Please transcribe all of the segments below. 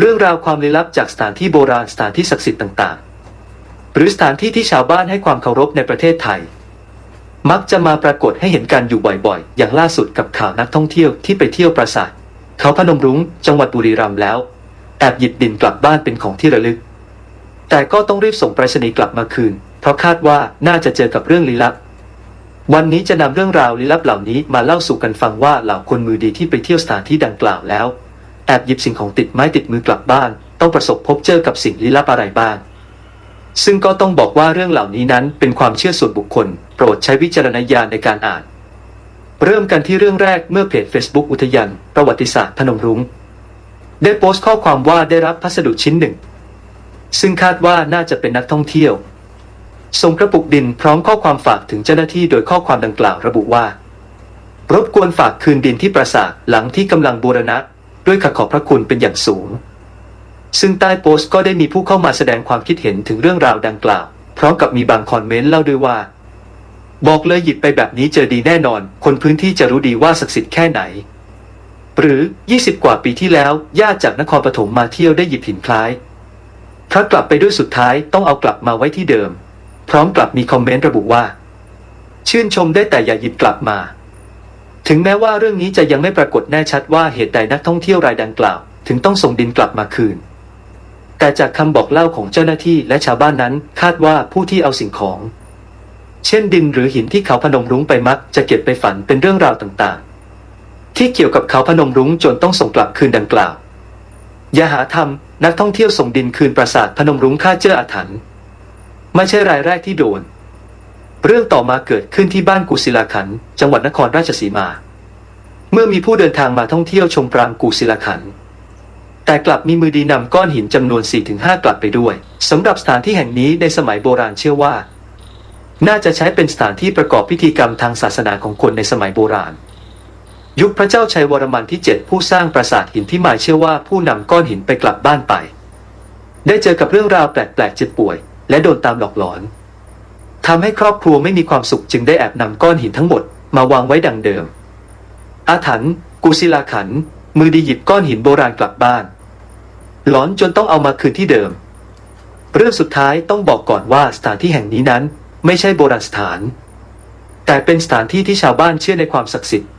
เรื่องราวความลี้ลับจากสถานที่โบราณสถานที่ศักดิ์สิทธิ์ต่างๆ หรือสถานที่ที่ชาวบ้านให้ความเคารพในประเทศไทย มักจะมาปรากฏให้เห็นกันอยู่บ่อยๆ อย่างล่าสุดกับข่าวนักท่องเที่ยวที่ไปเที่ยวปราสาท เขาพนมรุ้งจังหวัดบุรีรัมย์แล้วแอบหยิบดินกลับบ้านเป็นของที่ระลึก แต่ก็ต้องรีบส่งไปรษณีย์กลับมาคืน เพราะคาดว่าน่าจะเจอกับเรื่องลี้ลับ วันนี้จะนำเรื่องราวลี้ลับเหล่านี้มาเล่าสู่กันฟังว่าเหล่าคนมือดีที่ไปเที่ยวสถานที่ดังกล่าวแล้ว แอบหยิบสิ่งของติดไม้ติดมือกลับบ้าน ต้องประสบพบเจอกับสิ่งลี้ลับอะไรบ้าง ซึ่งก็ต้องบอกว่าเรื่องเหล่านี้นั้นเป็นความเชื่อส่วนบุคคล โปรดใช้วิจารณญาณในการอ่าน เริ่มกันที่เรื่องแรกเมื่อเพจ Facebook อุทยานประวัติศาสตร์พนมรุง้ง ได้โพสต์ข้อความว่าได้รับพัสดุชิ้นหนึ่ง ซึ่งคาดว่าน่าจะเป็นนักท่องเที่ยวส่งกระปุกดินพร้อมข้อความฝากถึงเจ้าหน้าที่โดยข้อความดังกล่าวระบุว่า รบกวนฝากคืนดินที่ปราสาทหลังที่กำลังบูรณะ ด้วยขอขอบพระคุณเป็นอย่างสูง ซึ่งใต้โพสต์ก็ได้มีผู้เข้ามาแสดงความคิดเห็นถึงเรื่องราวดังกล่าว พร้อมกับมีบางคอมเมนต์เล่าด้วยว่า บอกเลยหยิบไปแบบนี้เจอดีแน่นอน คนพื้นที่จะรู้ดีว่าศักดิ์สิทธิ์แค่ไหน หรือ 20 กว่าปีที่แล้วญาติจากนครปฐมมาเที่ยวได้หยิบหินคล้ายพระกลับไปด้วยสุดท้ายต้องเอากลับมาไว้ที่เดิม พร้อมกลับมีคอมเมนต์ระบุว่า ชื่นชมได้แต่อย่าหยิบกลับมา ถึงแม้ว่าเรื่องนี้จะยังไม่ปรากฏแน่ชัดว่าเหตุใดนักท่องเที่ยวรายดังกล่าว ถึงต้องส่งดินกลับมาคืน แต่จากคำบอกเล่าของเจ้าหน้าที่และชาวบ้านนั้นคาดว่าผู้ที่เอาสิ่งของ เช่นดินหรือหินที่เขาพนมรุ้งไปมัก จะเก็บไปฝันเป็นเรื่องราวต่างๆ ที่เกี่ยวกับเขาพนมรุ้งจนต้องส่งกลับคืนดังกล่าว อย่าหาทำนักท่องเที่ยวส่งดินคืนปราสาทพนมรุ้งค่าเจ้ออาถรรพ์ไม่ใช่รายแรกที่โดน เรื่องต่อมาเกิดขึ้นที่บ้านกุศิลาขัน จังหวัดนครราชสีมา เมื่อมีผู้เดินทางมาท่องเที่ยวชมปรางกุศิลาขัน แต่กลับมีมือดีนำก้อนหินจำนวน 4-5 กลับไปด้วยสำหรับสถานที่แห่งนี้ในสมัยโบราณเชื่อว่า น่าจะใช้เป็นสถานที่ประกอบพิธีกรรมทางศาสนาของคนในสมัยโบราณ ยุคพระเจ้าชัยวรมันที่ 7 ผู้สร้างปราสาทหินที่หมายเชื่อว่าผู้นำก้อนหินไปกลับบ้านไป ได้เจอกับเรื่องราวแปลกๆเจ็บป่วย และโดนตามหลอกหลอน ทำให้ครอบครัวไม่มีความสุขจึงได้แอบนำก้อนหินทั้งหมดมาวางไว้ดังเดิม อาถรรพ์กุศิลาขัน มือดีหยิบก้อนหินโบราณกลับบ้าน หลอนจนต้องเอามาคืนที่เดิม เรื่องสุดท้ายต้องบอกก่อนว่าสถานที่แห่งนี้นั้น ไม่ใช่โบราณสถาน แต่เป็นสถานที่ที่ชาวบ้านเชื่อในความศักดิ์สิทธิ์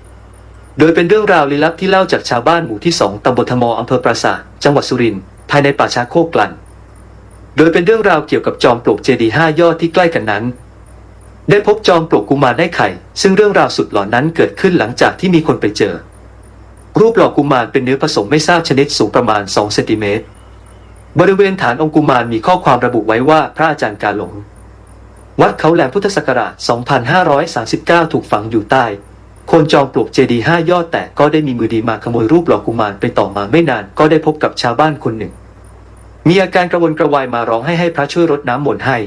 โดยเป็นเรื่องราวลี้ลับที่เล่าจากชาวบ้านหมู่ที่สองตำบลธมออำเภอปราสาทจังหวัดสุรินทร์ภายในป่าช้าโคกกลัน โดยเป็นเรื่องราวเกี่ยวกับจอมปลวกเจดีห้ายอดที่ใกล้กันนั้น ได้พบจอมปลวกกุมารได้ไข่ ซึ่งเรื่องราวสุดหลอนนั้นเกิดขึ้นหลังจากที่มีคนไปเจอ รูปหล่อกุมารเป็นเนื้อผสมไม่ทราบชนิดสูงประมาณ2เซนติเมตรบริเวณฐานองค์กุมารมีข้อความระบุไว้ว่าพระอาจารย์กาหลง วัดเขาแหลมพุทธศักราช 2539 ถูกฝังอยู่ใต้โคนจอมปลวกเจดีห้ายอดแต่ก็ได้มีมือดีมาขโมยรูปหล่อกุมารไปต่อมาไม่นานก็ได้พบกับชาวบ้านคนหนึ่ง มีอาการกระวนกระวายมาร้องให้ให้พระช่วยรดน้ำมนต์ให้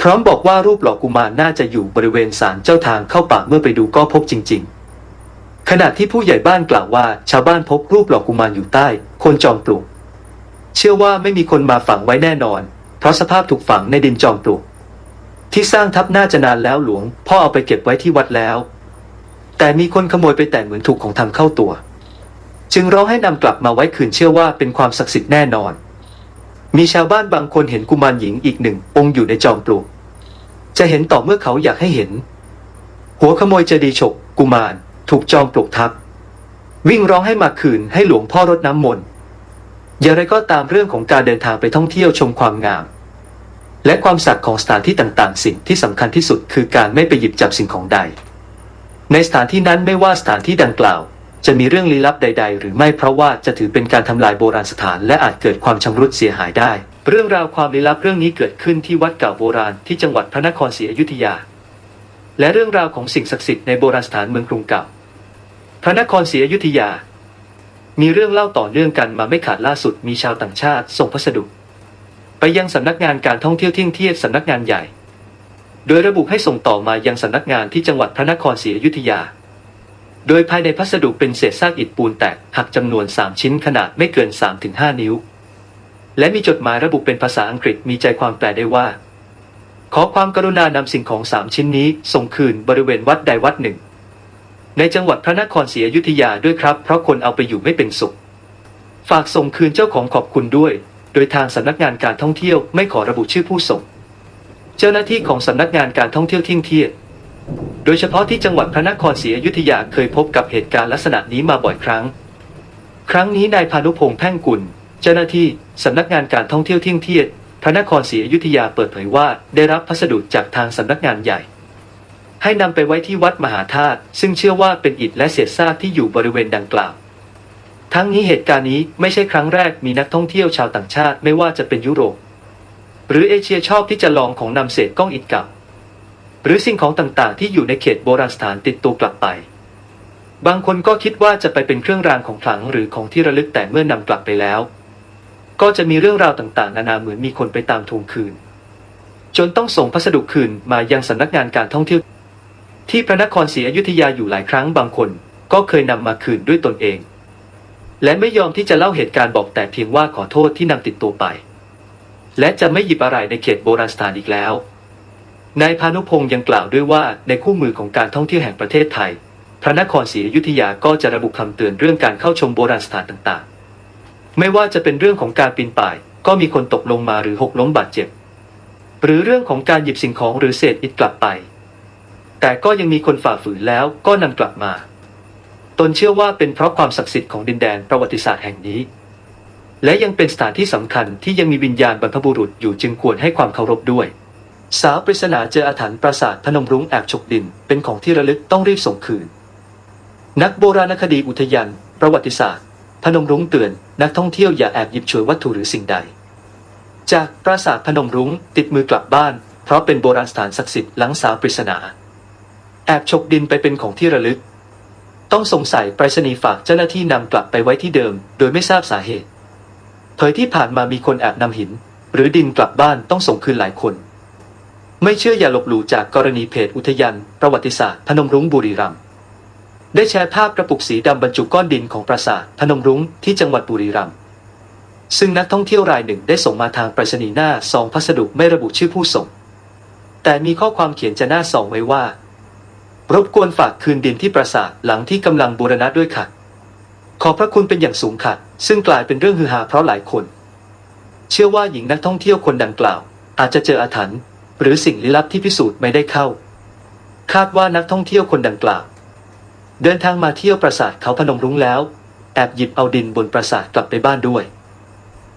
พร้อมบอกว่ารูปหล่อกุมารน่าจะอยู่บริเวณศาลเจ้าทางเข้าป่าเมื่อไปดูก็พบจริง ๆ ขณะที่ผู้ใหญ่บ้านกล่าวว่า ชาวบ้านพบรูปหล่อกุมารอยู่ใต้โคนจอมปลวกเชื่อว่าไม่มีคนมาฝังไว้แน่นอน เพราะสภาพถูกฝังในดินจอมปลวกที่สร้างทับน่าจะนานแล้วหลวง พ่อเอาไปเก็บไว้ที่วัดแล้ว แต่มีคนขโมยไปแต่เหมือนถูกของทำเข้าตัว จึงร้องให้นำกลับมาไว้คืนเชื่อว่าเป็นความศักดิ์สิทธิ์แน่นอน มีชาวบ้านบางคนเห็นกุมารหญิงอีกหนึ่งองค์อยู่ในจอมปลวก จะเห็นต่อเมื่อเขาอยากให้เห็น หัวขโมยเจดีฉก กุมารถูกจอมปลวกทับ วิ่งร้องให้มาคืนให้หลวงพ่อรดน้ำมนต์อย่างไรก็ตามเรื่องของการเดินทางไปท่องเที่ยวชมความงาม และความศักดิ์ของสถานที่ต่างๆ สิ่งที่สำคัญที่สุดคือการไม่ไปหยิบจับสิ่งของใด ในสถานที่นั้นไม่ว่าสถานที่ดังกล่าว จะมีเรื่องลี้ลับใด ๆ หรือไม่เพราะว่าจะถือเป็นการทำลายโบราณสถาน และอาจเกิดความชำรุดเสียหายได้ เรื่องราวความลี้ลับเรื่องนี้เกิดขึ้นที่วัดเก่าโบราณที่จังหวัดพระนครศรีอยุธยา และเรื่องราวของสิ่งศักดิ์สิทธิ์ในโบราณสถานเมืองกรุงเก่า พระนครศรีอยุธยา มีเรื่องเล่าต่อเนื่องกันมาไม่ขาดล่าสุดมีชาวต่างชาติส่งพัสดุ ไปยังสำนักงานการท่องเที่ยวเที่ยงเทียบสำนักงานใหญ่ โดยระบุให้ส่งต่อมายังสำนักงานที่จังหวัดพระนครศรีอยุธยา โดยภายในพัสดุเป็นเศษซากอิฐปูนแตกหักจำนวน 3 ชิ้นขนาดไม่เกิน 3-5 นิ้ว และมีจดหมายระบุเป็นภาษาอังกฤษมีใจความแปลได้ว่า ขอความกรุณานำสิ่งของ3ชิ้นนี้ ส่งคืนบริเวณวัดใดวัดหนึ่ง ในจังหวัดพระนครศรีอยุธยาด้วยครับ เพราะคนเอาไปอยู่ไม่เป็นสุข ฝากส่งคืนเจ้าของขอบคุณด้วย โดยทางสำนักงานการท่องเที่ยวไม่ขอระบุชื่อผู้ส่ง เจ้าหน้าที่ของสำนักงานการท่องเที่ยวทิ้งเทียด โดยเฉพาะที่จังหวัดพระนครศรีอยุธยาเคยพบกับเหตุการณ์ลักษณะนี้มาบ่อยครั้ง ครั้งนี้นายพานุพงษ์แพ่งกุล เจ้าหน้าที่สำนักงานการท่องเที่ยวทิ้งเทียดพระนครศรีอยุธยาเปิดเผยว่าได้รับพัสดุจากทางสำนักงานใหญ่ ให้นำไปไว้ที่วัดมหาธาตุซึ่งเชื่อว่าเป็นอิฐและเศษซากที่อยู่บริเวณดังกล่าว ทั้งนี้เหตุการณ์นี้ไม่ใช่ครั้งแรกมีนักท่องเที่ยวชาวต่างชาติไม่ว่าจะเป็นยุโรป หรือเอเชียชอบที่จะลองของนำเศษก้องอิฐเก่า หรือสิ่งของต่างๆ ที่อยู่ในเขตโบราณสถานติดตัวกลับไป บางคนก็คิดว่าจะไปเป็นเครื่องรางของขลังหรือของที่ระลึกแต่เมื่อนำกลับไปแล้ว ก็จะมีเรื่องราวต่างๆ นานาเหมือนมีคนไปตามทวงคืน จนต้องส่งพัสดุคืนมายังสำนักงานการท่องเที่ยว ที่พระนครศรีอยุธยาอยู่หลายครั้งบางคนก็เคยนำมาคืนด้วยตนเอง และไม่ยอมที่จะเล่าเหตุการณ์บอกแต่เพียงว่าขอโทษที่นำติดตัวไป และจะไม่หยิบอะไรในเขตโบราณสถานอีกแล้ว นายพานุพงศ์ยังกล่าวด้วยว่าในคู่มือของการท่องเที่ยวแห่งประเทศไทย พระนครศรีอยุธยาก็จะระบุคำเตือนเรื่องการเข้าชมโบราณสถานต่างๆ ไม่ว่าจะเป็นเรื่องของการปีนป่าย ก็มีคนตกลงมาหรือหกล้มบาดเจ็บ หรือเรื่องของการหยิบสิ่งของหรือเศษอิฐกลับไป แต่ก็ยังมีคนฝ่าฝืนแล้วก็นำกลับมา ตนเชื่อว่าเป็นเพราะความศักดิ์สิทธิ์ของดินแดนประวัติศาสตร์แห่งนี้ และยังเป็นสถานที่สำคัญที่ยังมีวิญญาณบรรพบุรุษอยู่จึงควรให้ความเคารพด้วย สาวปริศนาเจออาถรรพ์ปราสาทพนมรุ้งแอบฉกดิน เป็นของที่ระลึกต้องรีบส่งคืน นักโบราณคดีอุทยานประวัติศาสตร์ พนมรุ้งเตือน นักท่องเที่ยวอย่าแอบหยิบฉวยวัตถุหรือสิ่งใด จากปราสาทพนมรุ้งติดมือกลับบ้าน เพราะเป็นโบราณสถานศักดิ์สิทธิ์หลังสาวปริศนา แอบฉกดินไปเป็นของที่ระลึก ต้องสงสัยไปรษณีย์ฝากเจ้าหน้าที่นำกลับไปไว้ที่เดิม โดยไม่ทราบสาเหตุเผยที่ผ่านมามีคนแอบนำหิน หรือดินกลับบ้านต้องส่งคืนหลายคน ไม่เชื่ออย่าลบหลู่จากกรณีเพจอุทยานประวัติศาสตร์พนมรุ้งบุรีรัมย์ได้แชร์ภาพกระปุกสีดำบรรจุก้อนดินของปราสาทพนมรุ้งที่จังหวัดบุรีรัมย์ซึ่งนักท่องเที่ยวรายหนึ่งได้ส่งมาทางไปรษณีย์หน้าซองพัสดุไม่ระบุชื่อผู้ส่ง แต่มีข้อความเขียนจะหน้าซองไว้ว่า รบกวนฝากคืนดินที่ปราสาทหลังที่กำลังบูรณะด้วยค่ะ ขอบพระคุณเป็นอย่างสูงค่ะ ซึ่งกลายเป็นเรื่องฮือฮาเพราะหลายคน เชื่อว่าหญิงนักท่องเที่ยวคนดังกล่าว อาจจะเจออาถรรพ์ หรือสิ่งลี้ลับที่พิสูจน์ไม่ได้เข้า คาดว่านักท่องเที่ยวคนดังกล่าว เดินทางมาเที่ยวปราสาทเขาพนมรุ้งแล้ว แอบหยิบเอาดินบนปราสาทกลับไปบ้านด้วย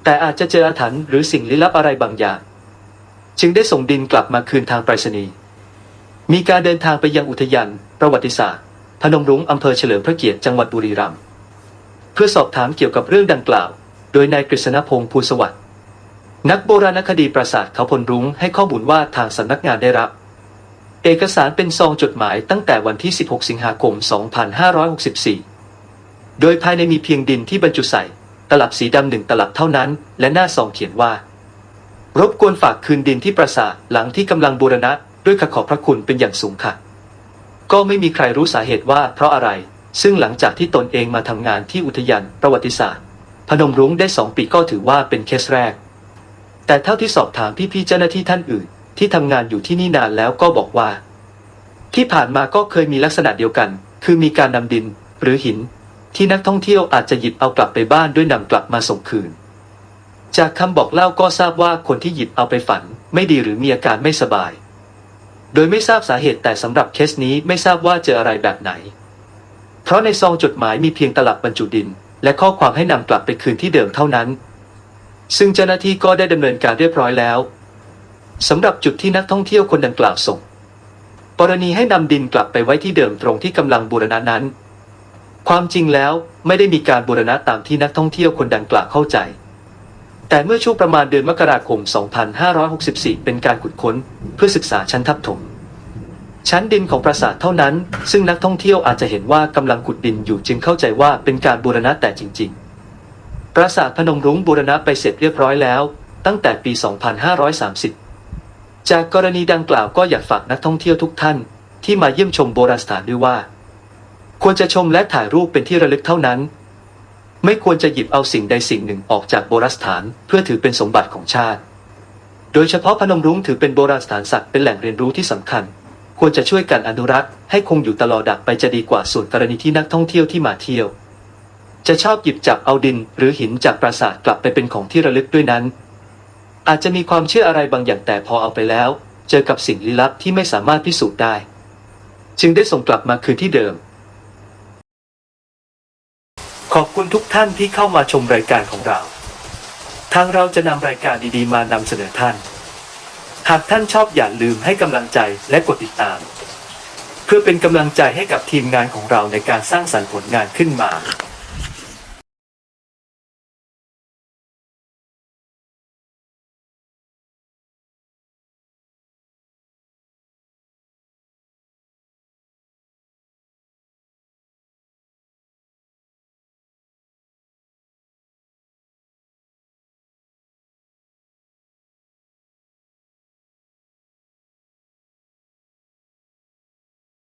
แต่อาจจะเจออาถรรพ์หรือสิ่งลี้ลับอะไรบางอย่าง จึงได้ส่งดินกลับมาคืนทางไปรษณีย์มีการเดินทางไปยังอุทยานประวัติศาสตร์ พนมรุ้งอำเภอเฉลิมพระเกียรติจังหวัดบุรีรัมย์เพื่อสอบถามเกี่ยวกับเรื่องดังกล่าว โดยนายกฤษณพงศ์ภูสวัสดิ์ นักโบราณคดีปราสาทเขาพนรุ้งให้ข้อมูลว่าทางสำนักงานได้รับ เอกสารเป็นซองจดหมายตั้งแต่วันที่ 16 สิงหาคม 2564 โดยภายในมีเพียงดินที่บรรจุใส่ ตลับสีดำหนึ่งตลับเท่านั้น และหน้าซองเขียนว่า รบกวนฝากคืนดินที่ปราสาทหลังที่กำลังบูรณะ ด้วยขขอบพระคุณเป็นอย่างสูงค่ะ ก็ไม่มีใครรู้สาเหตุว่าเพราะอะไร ซึ่งหลังจากที่ตนเองมาทำงานที่อุทยานประวัติศาสตร์ พนมรุ้งได้สองปีก็ถือว่าเป็นเคสแรก แต่เท่าที่สอบถามพี่ๆเจ้าหน้าที่ท่านอื่น ที่ทำงานอยู่ที่นี่นานแล้วก็บอกว่า ที่ผ่านมาก็เคยมีลักษณะเดียวกัน คือมีการนำดินหรือหิน ที่นักท่องเที่ยวอาจจะหยิบเอากลับไปบ้านด้วยนำกลับมาส่งคืน จากคำบอกเล่าก็ทราบว่าคนที่หยิบเอาไปฝัน ไม่ดีหรือมีอาการไม่สบาย โดยไม่ทราบสาเหตุแต่สำหรับเคสนี้ไม่ทราบว่าเจออะไรแบบไหน เพราะในซองจดหมายมีเพียงตลับบรรจุดิน และข้อความให้นำกลับไปคืนที่เดิมเท่านั้น ซึ่งเจ้าหน้าที่ก็ได้ดำเนินการเรียบร้อยแล้วสำหรับจุดที่นักท่องเที่ยวคนดังกล่าวส่งกรณีให้นำดินกลับไปไว้ที่เดิมตรงที่กำลังบูรณะนั้น ความจริงแล้วไม่ได้มีการบูรณะตามที่นักท่องเที่ยวคนดังกล่าวเข้าใจ แต่เมื่อช่วงประมาณเดือนมกราคม 2564 เป็นการขุดค้นเพื่อศึกษาชั้นทับถม ชั้นดินของปราสาทเท่านั้น ซึ่งนักท่องเที่ยวอาจจะเห็นว่ากำลังขุดดินอยู่จึงเข้าใจว่าเป็นการบูรณะแต่จริง ๆ ปราสาทพนมรุ้งบูรณะไปเสร็จเรียบร้อยแล้ว ตั้งแต่ปี 2530 จากกรณีดังกล่าวก็อยากฝากนักท่องเที่ยวทุกท่านที่มาเยี่ยมชมโบราณสถานด้วยว่า ควรจะชมและถ่ายรูปเป็นที่ระลึกเท่านั้น ไม่ควรจะหยิบเอาสิ่งใดสิ่งหนึ่งออกจากโบราณสถานเพื่อถือเป็นสมบัติของชาติ โดยเฉพาะพนมรุ้งถือเป็นโบราณสถานสัตว์เป็นแหล่งเรียนรู้ที่สำคัญ ควรจะช่วยกันอนุรักษ์ให้คงอยู่ตลอดดับไปจะดีกว่าส่วนกรณีที่นักท่องเที่ยวที่มาเที่ยว จะชอบหยิบจับเอาดินหรือหินจากปราสาทกลับไปเป็นของที่ระลึกด้วยนั้น อาจจะมีความเชื่ออะไรบางอย่างแต่พอเอาไปแล้ว เจอกับสิ่งลี้ลับที่ไม่สามารถพิสูจน์ได้ จึงได้ส่งกลับมาคืนที่เดิม ขอบคุณทุกท่านที่เข้ามาชมรายการของเรา ทางเราจะนำรายการดีๆ มานำเสนอท่าน หากท่านชอบอย่าลืมให้กำลังใจและกดติดตาม เพื่อเป็นกำลังใจให้กับทีมงานของเราในการสร้างสรรค์ผลงานขึ้นมา